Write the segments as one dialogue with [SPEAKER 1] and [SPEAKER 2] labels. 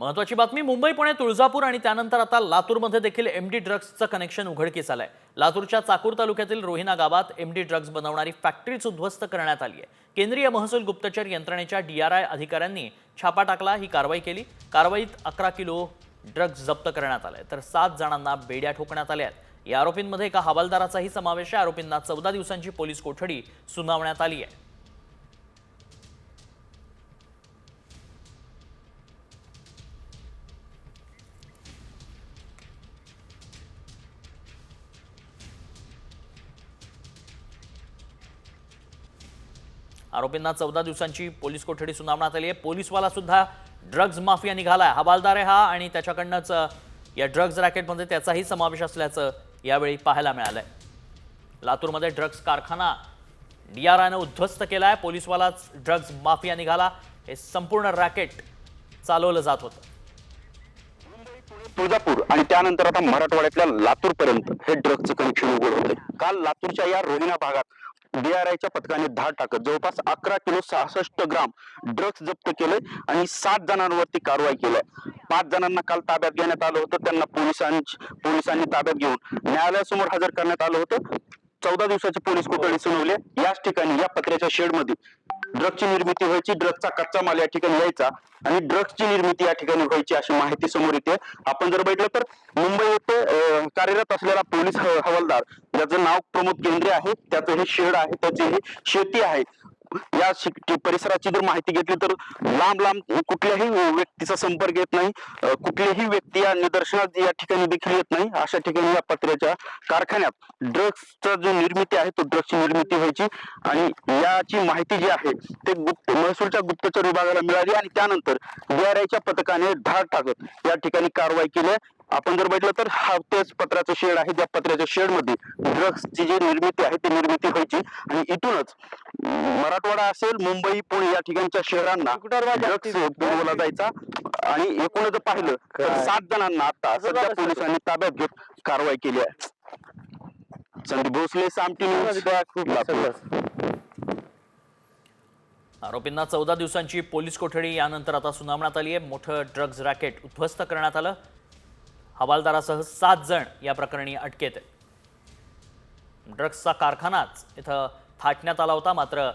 [SPEAKER 1] महत्वाची बातमी मुंबई पुणे तुळजापूर आणि त्यानंतर आता लातूरमध्ये देखील एमडी ड्रग्जचं कनेक्शन उघडकीस आलंय. लातूरच्या चाकूर तालुक्यातील रोहिना गावात एमडी ड्रग्ज बनवणारी फॅक्टरीच उद्ध्वस्त करण्यात आली आहे केंद्रीय महसूल गुप्तचर यंत्रणेच्या डीआरआय अधिकाऱ्यांनी छापा टाकला ही कारवाई केली. कारवाईत अकरा किलो ड्रग्ज जप्त करण्यात आलाय. तर सात जणांना बेड्या ठोकण्यात आल्या आहेत. या आरोपींमध्ये एका हवालदाराचाही समावेश आहे. आरोपींना चौदा दिवसांची पोलीस कोठडी सुनावण्यात आली आहे. आरोपींना चौदा दिवसांची पोलीस कोठडी सुनावण्यात आली आहे. पोलीसवाला सुद्धा ड्रग्ज माफिया निघालाय. हवालदार आहे हा आणि त्याच्याकडनंच या ड्रग्ज रॅकेटमध्ये त्याचाही समावेश असल्याचं यावेळी पाहायला मिळालंय. लातूरमध्ये ड्रग्ज कारखाना डीआरआयनं उद्ध्वस्त केलाय. पोलीसवालाच ड्रग्ज माफिया निघाला. हे संपूर्ण रॅकेट चालवलं जात होतं.
[SPEAKER 2] तुळजापूर आणि त्यानंतर आता मराठवाड्यातल्या लातूरपर्यंत हे ड्रग्जचं कनेक्शन उघड होते काल लातूरच्या या रोहिणा भागात डीआरआयच्या पथकाने धाड टाकत जवळपास अकरा किलो सहासष्ट ग्राम ड्रग्ज जप्त केले आणि सात जणांवरती कारवाई केली. पाच जणांना काल ताब्यात घेण्यात आलं होतं. त्यांना पोलिसांची पोलिसांनी ताब्यात घेऊन न्यायालयासमोर हजर करण्यात आलं होतं. चौदा दिवसाची पोलीस कोठडी सुनावली याच ठिकाणी या पत्र्याच्या शेडमध्ये ड्रग्सची निर्मिती व्हायची ड्रग्सचा कच्चा माल या ठिकाणी यायचा आणि ड्रग्सची निर्मिती या ठिकाणी व्हायची अशी माहिती समोर येते. आपण जर बघितलं तर मुंबई येथे कार्यरत असलेला पोलीस ह- हवालदार ज्याचं नाव प्रमोद केंद्रे आहे त्याचं हे शेड आहे त्याची ही शेती आहे. या परिसराची जर माहिती घेतली तर लांब लांब कुठल्याही व्यक्तीचा संपर्क येत नाही. कुठलीही व्यक्ती या निदर्शनात या ठिकाणी देखील येत नाही. अशा ठिकाणी या पत्र्याच्या कारखान्यात ड्रग्सचा जो निर्मिती आहे तो ड्रग्सची निर्मिती व्हायची आणि याची माहिती जी आहे ते गुप्त महसूलच्या गुप्तचर विभागाला मिळाली आणि त्यानंतर डीआरआयच्या पथकाने धाड टाकत या ठिकाणी कारवाई केली. आपण जर बघितलं तर हा तेच पत्र्याचं शेड आहे. त्या पत्र्याच्या शेडमध्ये ड्रग्सची जी निर्मिती आहे ती निर्मिती व्हायची. आणि इथूनच मराठवाडा असेल मुंबई पुणे या ठिकाणच्या शहरांना ड्रग्स पुरवला जायचा. आणि एकूण जर पाहिलं तर सात जणांना आता सध्या पोलिसांनी ताब्यात घेत कारवाई केली आहे. संदीप भोसले सामटी न्यूज.
[SPEAKER 1] आरोपींना चौदा दिवसांची पोलीस कोठडी यानंतर आता सुनावण्यात आली आहे. मोठं ड्रग्ज रॅकेट उद्ध्वस्त करण्यात आलं. हवालदारासह सात जण या प्रकरणी अटकेत आहेत. कारखानाच इथं थाटण्यात आला होता मात्र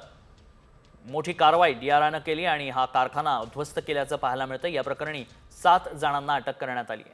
[SPEAKER 1] मोठी कारवाई डीआरआयनं केली आणि हा कारखाना उद्ध्वस्त केल्याचं पाहायला मिळतं या प्रकरणी सात जणांना अटक करण्यात आली आहे.